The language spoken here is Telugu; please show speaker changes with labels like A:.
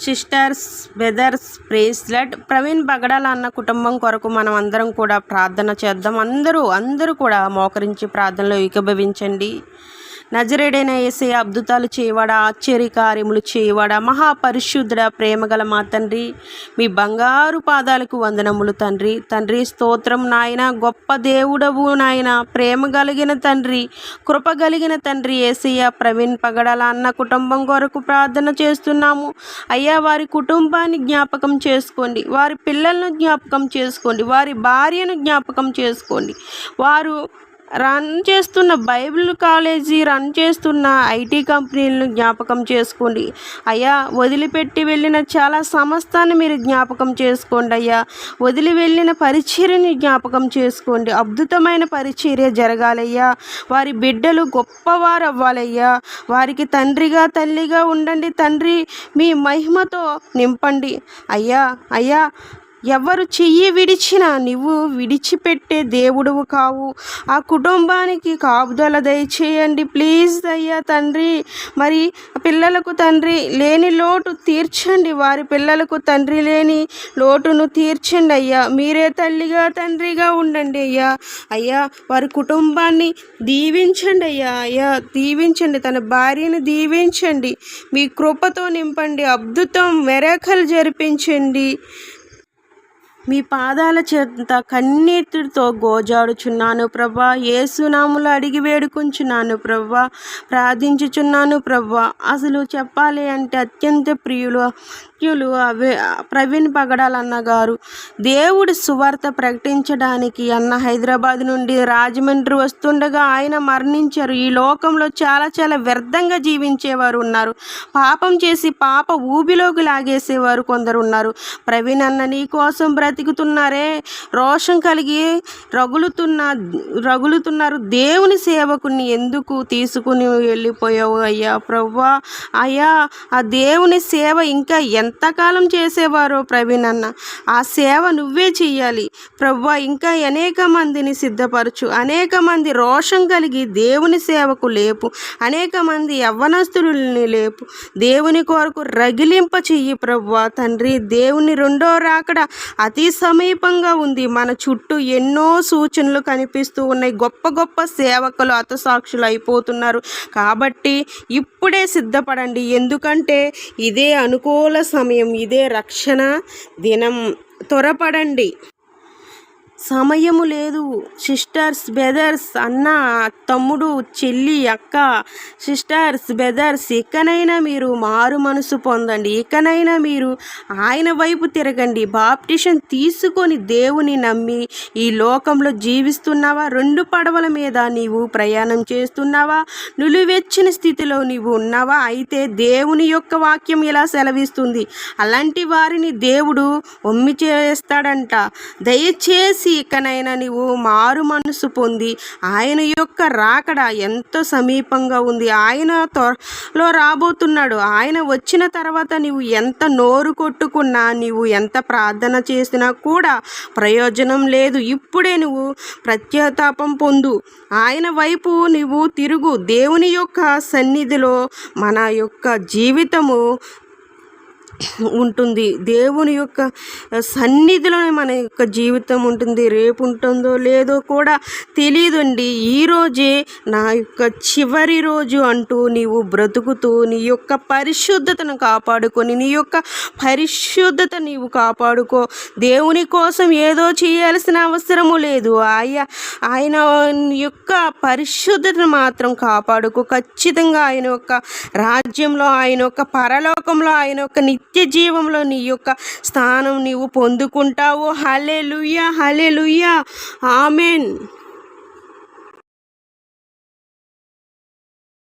A: సిస్టర్స్ బ్రదర్స్ ప్రేస్లెట్ ప్రవీణ్ బగడాల అన్న కుటుంబం కొరకు మనం అందరం కూడా ప్రార్థన చేద్దాం. అందరూ అందరూ కూడా మోకరించి ప్రార్థనలో ఏకీభవించండి. నజరేడైన ఏసే అద్భుతాలు చేయవాడా ఆశ్చర్య కార్యములు చేయవాడా మహాపరిశుద్ధుడ ప్రేమగల మా తండ్రి. మీ బంగారు పాదాలకు వందనములు తండ్రి. తండ్రి స్తోత్రం నాయన గొప్ప దేవుడవు నాయన ప్రేమ కలిగిన తండ్రి కృప కలిగిన తండ్రి ఏసయ్య. ప్రవీణ్ పగడాల అన్న కుటుంబం కొరకు ప్రార్థన చేస్తున్నాము. అయ్యా వారి కుటుంబాన్ని జ్ఞాపకం చేసుకోండి. వారి పిల్లలను జ్ఞాపకం చేసుకోండి. వారి భార్యను జ్ఞాపకం చేసుకోండి. వారు రన్ చేస్తున్న బైబిల్ కాలేజీ రన్ చేస్తున్న ఐటీ కంపెనీలను జ్ఞాపకం చేసుకోండి. అయ్యా వదిలిపెట్టి వెళ్ళిన చాలా సంస్థని మీరు జ్ఞాపకం చేసుకోండి అయ్యా. వదిలి వెళ్ళిన పరిచర్యని జ్ఞాపకం చేసుకోండి. అద్భుతమైన పరిచర్య జరగాలయ్యా. వారి బిడ్డలు గొప్పవారు అవ్వాలయ్యా వారికి తండ్రిగా తల్లిగా ఉండండి. తండ్రి మీ మహిమతో నింపండి. అయ్యా అయ్యా ఎవరు చెయ్యి విడిచినా నువ్వు విడిచిపెట్టే దేవుడువు కావు. ఆ కుటుంబానికి కాపుదల దయచేయండి. ప్లీజ్ అయ్యా తండ్రి. మరి పిల్లలకు తండ్రి లేని లోటు తీర్చండి. వారి పిల్లలకు తండ్రి లేని లోటును తీర్చండి అయ్యా. మీరే తల్లిగా తండ్రిగా ఉండండి అయ్యా. అయ్యా వారి కుటుంబాన్ని దీవించండి అయ్యా. అయ్యా దీవించండి. తన భార్యను దీవించండి. మీ కృపతో నింపండి. అద్భుతం మెరకలు జరిపించండి. మీ పాదాల చేత కన్నీటితో గోజాడుచున్నాను ప్రభా. ఏసునాములు అడిగి వేడుకుంచున్నాను ప్రభా. ప్రార్థించుచున్నాను ప్రభా. అసలు చెప్పాలి అంటే అత్యంత ప్రియులు ప్రియులు అవే ప్రవీణ్ పగడాలన్న గారు దేవుడి సువార్త ప్రకటించడానికి అన్న హైదరాబాద్ నుండి రాజమండ్రి వస్తుండగా ఆయన మరణించారు. ఈ లోకంలో చాలా చాలా వ్యర్థంగా జీవించేవారు ఉన్నారు. పాపం చేసి పాప ఊబిలోకి లాగేసేవారు కొందరు ఉన్నారు. ప్రవీణ్ అన్న నీ కోసం రోషం కలిగి రగులుతున్న రగులుతున్నారు. దేవుని సేవకుని ఎందుకు తీసుకుని వెళ్ళిపోయావు అయ్యా ప్రవ్వా? అయ్యా ఆ దేవుని సేవ ఇంకా ఎంత ఎంతకాలం చేసేవారో ప్రవీణ్ అన్న. ఆ సేవ నువ్వే చెయ్యాలి. ప్రవ్వా ఇంకా అనేక మందిని సిద్ధపరచు. అనేక మంది రోషం కలిగి దేవుని సేవకు లేపు. అనేక మంది యవ్వనస్తులని లేపు. దేవుని కొరకు రగిలింప చెయ్యి ప్రవ్వా. తండ్రి దేవుని రెండో రాకడ అతి సమీపంగా ఉంది. మన చుట్టూ ఎన్నో సూచనలు కనిపిస్తూ ఉన్నాయి. గొప్ప గొప్ప సేవకులు అతసాక్షులు అయిపోతున్నారు. కాబట్టి ఇప్పుడే సిద్ధపడండి. ఎందుకంటే ఇదే అనుకూల సమయం. ఇదే రక్షణ దినం. త్వరపడండి. సమయము లేదు. సిస్టర్స్ బ్రదర్స్ అన్న తమ్ముడు చెల్లి అక్క. సిస్టర్స్ బ్రదర్స్ ఇకనైనా మీరు మారు మనసు పొందండి. ఇకనైనా మీరు ఆయన వైపు తిరగండి. బాప్టిషన్ తీసుకొని దేవుని నమ్మి ఈ లోకంలో జీవిస్తున్నావా? రెండు పడవల మీద నీవు ప్రయాణం చేస్తున్నావా? నులివెచ్చిన స్థితిలో నీవు ఉన్నావా? అయితే దేవుని యొక్క వాక్యం ఇలా సెలవిస్తుంది. అలాంటి వారిని దేవుడు ఒమ్మి చేస్తాడంట. దయచేసి ఇకనైనా నీవు మారు మనసు పొంది ఆయన యొక్క రాకడ ఎంతో సమీపంగా ఉంది. ఆయన త్వరలో రాబోతున్నాడు. ఆయన వచ్చిన తర్వాత నీవు ఎంత నోరు కొట్టుకున్నా నీవు ఎంత ప్రార్థన చేసినా కూడా ప్రయోజనం లేదు. ఇప్పుడే నువ్వు ప్రత్యేతాపం పొందు. ఆయన వైపు నువ్వు తిరుగు. దేవుని యొక్క సన్నిధిలో మన యొక్క జీవితము ఉంటుంది. దేవుని యొక్క సన్నిధిలోనే మన యొక్క జీవితం ఉంటుంది. రేపు ఉంటుందో లేదో కూడా తెలియదండి. ఈరోజే నా యొక్క చివరి రోజు అంటూ నీవు బ్రతుకుతూ నీ యొక్క పరిశుద్ధతను కాపాడుకొని నీ యొక్క పరిశుద్ధత నీవు కాపాడుకో. దేవుని కోసం ఏదో చేయాల్సిన అవసరము లేదు. ఆయ ఆయన యొక్క పరిశుద్ధతను మాత్రం కాపాడుకో. ఖచ్చితంగా ఆయన యొక్క రాజ్యంలో ఆయన యొక్క పరలోకంలో ఆయన యొక్క నిత్య నిత్య జీవంలో నీ యొక్క స్థానం నీవు పొందుకుంటావు. హలే లుయ్యా హలే లుయ్యా ఆమెన్.